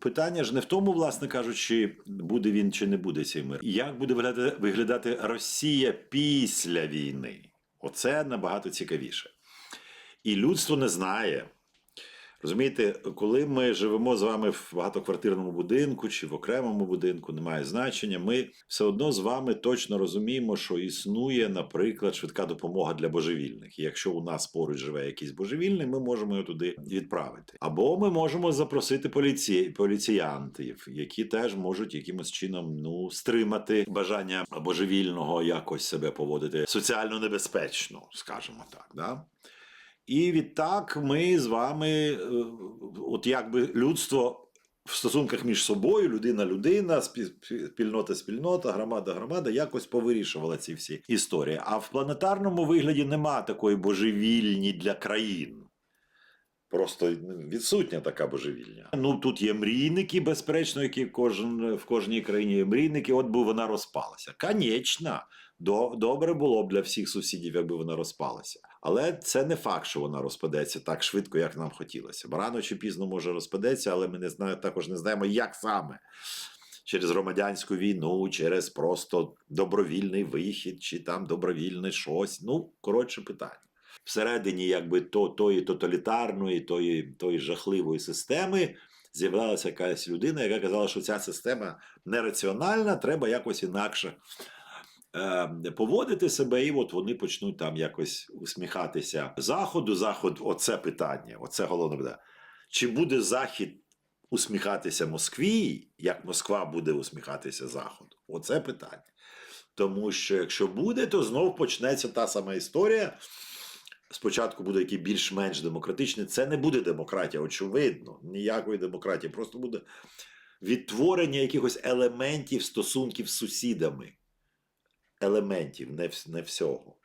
питання ж не в тому, власне кажучи, буде він чи не буде цей мир. Як буде виглядати, Росія після війни? Оце набагато цікавіше. І людство не знає. Розумієте, коли ми живемо з вами в багатоквартирному будинку чи в окремому будинку, немає значення. Ми все одно з вами точно розуміємо, що існує, наприклад, швидка допомога для божевільних. І якщо у нас поруч живе якийсь божевільний, ми можемо його туди відправити. Або ми можемо запросити поліці... поліціянтів, які теж можуть якимось чином ну стримати бажання божевільного якось себе поводити соціально небезпечно, скажімо так. Да? І відтак ми з вами, е, от якби людство в стосунках між собою, людина людина, спі- спільнота спільнота, громада громада, якось повирішувала ці всі історії. А в планетарному вигляді нема такої божевільні для країн. Просто відсутня така божевільня. Ну тут є мрійники, безперечно, які кожен в кожній країні є мрійники. От би вона розпалася. Конечно, до, добре було б для всіх сусідів, якби вона розпалася. Але це не факт, що вона розпадеться так швидко, як нам хотілося. Бо рано чи пізно може розпадеться, але ми не знаю, також не знаємо, як саме. Через громадянську війну, через просто добровільний вихід, чи там добровільне щось. Ну, коротше питання. Всередині якби то, тої тоталітарної, тої, тої жахливої системи з'являлася якась людина, яка казала, що ця система нераціональна, треба якось інакше е, поводити себе, і от вони почнуть там якось усміхатися заходу. Заход, оце питання, оце головне питання. Чи буде Захід усміхатися Москві, як Москва буде усміхатися Заходу? Оце питання. Тому що якщо буде, то знов почнеться та сама історія. Спочатку буде який більш-менш демократичний. Це не буде демократія, очевидно. Ніякої демократії. Просто буде відтворення якихось елементів стосунків з сусідами. Елементів, не, не всього.